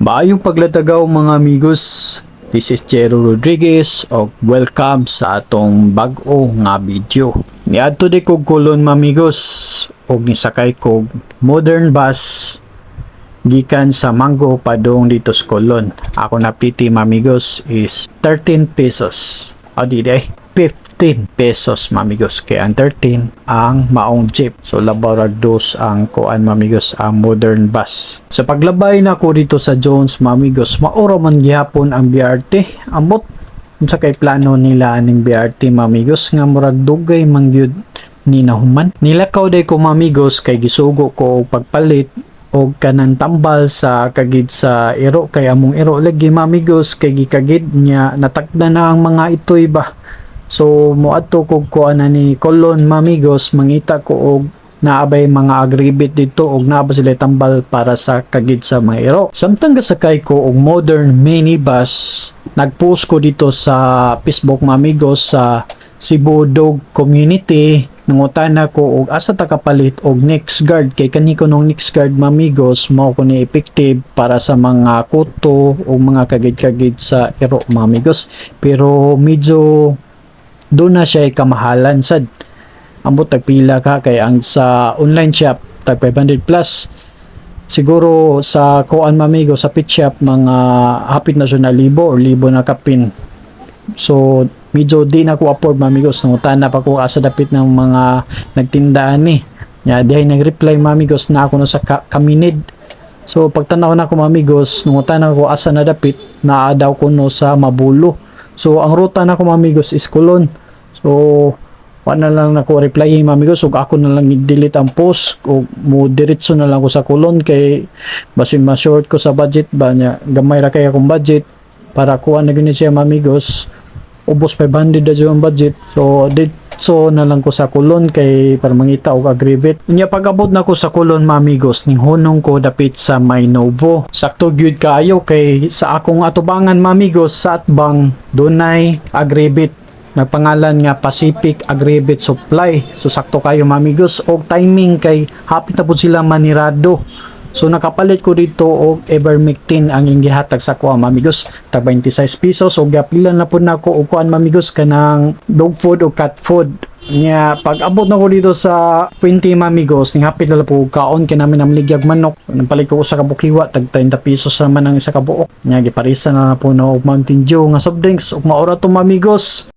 Maayong paglatagaw mga amigos. This is Jero Rodriguez o welcome sa atong bag-o nga video. Niadto di kog kulon mga amigos og nisakay kog modern bus gikan sa Mango padong dito sa Colon. Ako na piti mga amigos is 13 pesos. O di day 15 pesos mamigos kaya ang 13 ang maong jeep. So labaw ang kuan mamigos ang modern bus. Sa paglabay na ko dito sa Jones mamigos maura man gihapon ang BRT amot sa kay plano nila aning BRT mamigos nga murag dugay mangyud ni nahuman. Nilakaw day ko mamigos kay gisugo ko pagpalit og kanang tambal sa kagid sa iro kay among iro lagi mamigos kay gikagid niya natakda na ang mga itoy ba So moadto ko ko ana ni Colon Mamigos mangita ko og naabay mga agribit dito og naaba sila tambal para sa kagid sa mga iro. Samtang gasakay ko og modern minibus, nagpost ko dito sa Facebook Mamigos sa Cebu Dog Community. Nangutana ko og asa ta kapalit og next guard. Kay kani ko nung next guard mamigos mao ko ni effective para sa mga kuto o mga kagid-kagid sa iro mamigos. Pero medyo doon na siya kamahalan. Sad ambot tagpila ka kay ang sa online shop tag 500 plus. Siguro sa kuan mamigo sa pit shop mga hapit na siya na libo or libo na kapin. So medyo di na ko afford mamigos nangutan na pa ko asa dapit ng mga nagtindaan ni. Nya dihay nag-reply mamigos na ako no sa ka- kaminid. So pagtanaw na ko mamigos nangutan ako asa na dapit naa daw ko no sa mabulo so ang ruta na ko mamigos is Colon so wa na lang nako reply mamigos ug ako na lang i-delete ang post o mo diretso na lang ko sa Colon kay basin ma-short ko sa budget ba nya gamay ra kay akong budget para kuha na gani siya mamigos ubos 500 na ang budget. So ditso na lang ko sa kulon kay para mangita og agribit. Unya pag-abot na ko sa kulon mamigos ning hunong ko dapit sa Maynovo sakto gyud kaayo kay sa akong atubangan mamigos sa atbang dunay agribit. Nagpangalan nga Pacific Agribit Supply. So sakto kayo mamigos og timing kay hapit na po sila manirado So nakapalit ko dito og Evermectin ang gihatag sa kuha mamigos tag 26 pesos. So gapilan na po nako og kuan mamigos kanang dog food o cat food. Nya pag abot na ko dito sa 20 mamigos ning hapit na po kaon kay namin ang ligyag manok napalit ko sa kabukiwa tag 30 pesos naman ang isa ka buok nya giparisa na po na og Mountain Dew nga soft drinks ug maura to mamigos